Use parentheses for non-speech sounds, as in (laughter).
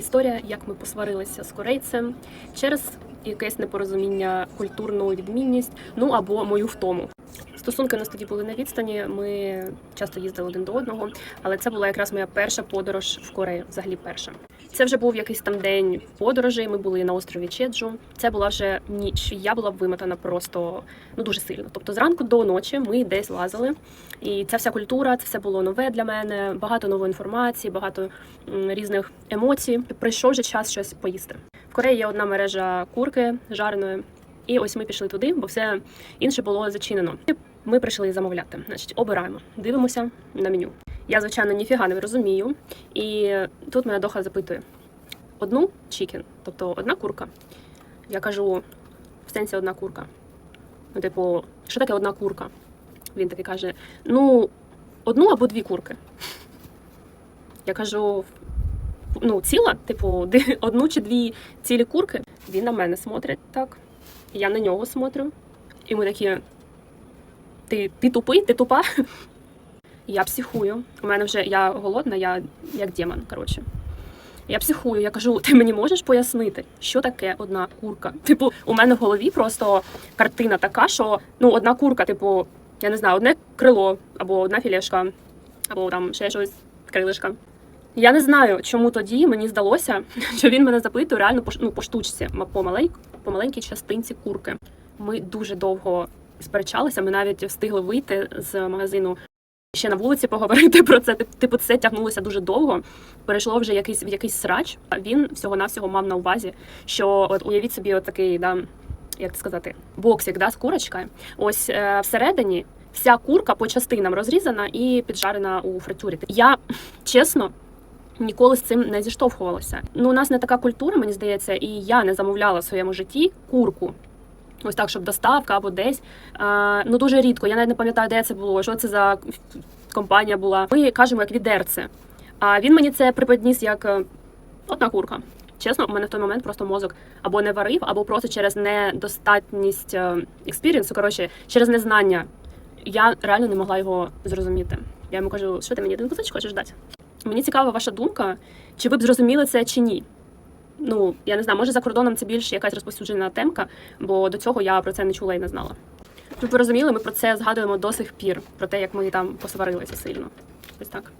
Історія, як ми посварилися з корейцем через якесь непорозуміння, культурну відмінність, ну або мою втому. Стосунки у нас тоді були на відстані. Ми часто їздили один до одного, але це була якраз моя перша подорож в Корею, взагалі перша. Це вже був якийсь там день подорожей. Ми були на острові Чеджу. Це була вже ніч. Я була вимотана просто ну дуже сильно. Тобто, зранку до ночі ми десь лазили, і ця вся культура, це все було нове для мене. Багато нової інформації, багато різних емоцій. Прийшов вже час щось поїсти. В Кореї є одна мережа курки жареної. І ось ми пішли туди, бо все інше було зачинено. Ми прийшли замовляти. Значить, обираємо, дивимося на меню. Я, звичайно, ніфіга не розумію. І тут мене доха запитує: одну чікен, тобто одна курка. Я кажу, в сенсі одна курка. Ну, типу, що таке одна курка? Він такий каже: ну, одну або дві курки. Я кажу, ну, ціла, типу, одну чи дві цілі курки. Він на мене смотрить так. Я на нього смотрю. І ми такі. Ти, ти тупий, ти тупа. (laughs) Я психую. У мене вже я голодна, я як демон, коротше. Я психую, я кажу, ти мені можеш пояснити, що таке одна курка? (laughs) Типу, у мене в голові просто картина така, що ну, одна курка, типу, я не знаю, одне крило, або одна філешка, або там ще щось крилишка. Я не знаю, чому тоді мені здалося, (laughs) що він мене запитує реально по, ну, по штучці, по, малень, по маленькій частинці курки. Ми дуже довго сперечалися, ми навіть встигли вийти з магазину. Ще на вулиці поговорити (laughs) про це. Типу, це тягнулося дуже довго. Перейшло вже якийсь в якийсь срач. Він всього навсього мав на увазі, що от уявіть собі, от такий, да, як сказати, боксик, да, з курочкою. Ось е, всередині вся курка по частинам розрізана і піджарена у фритюрі. Я (laughs) чесно. Ніколи з цим не зіштовхувалася. Ну, у нас не така культура, мені здається, і я не замовляла в своєму житті курку. Ось так, щоб доставка або десь. А, ну дуже рідко. Я навіть не пам'ятаю, де це було, що це за компанія була. Ми кажемо як відерце. А він мені це приподніс як е, одна курка. Чесно, у мене в той момент просто мозок або не варив, або просто через недостатність експірієнсу, коротше, через незнання. Я реально не могла його зрозуміти. Я йому кажу, що ти мені один кусочок хочеш дати? Мені цікава ваша думка, чи ви б зрозуміли це чи ні. Ну, я не знаю, може за кордоном це більш якась розповсюджена темка, бо до цього я про це не чула і не знала. Щоб ви розуміли, ми про це згадуємо до сих пір, про те, як ми там посварилися сильно. Ось так.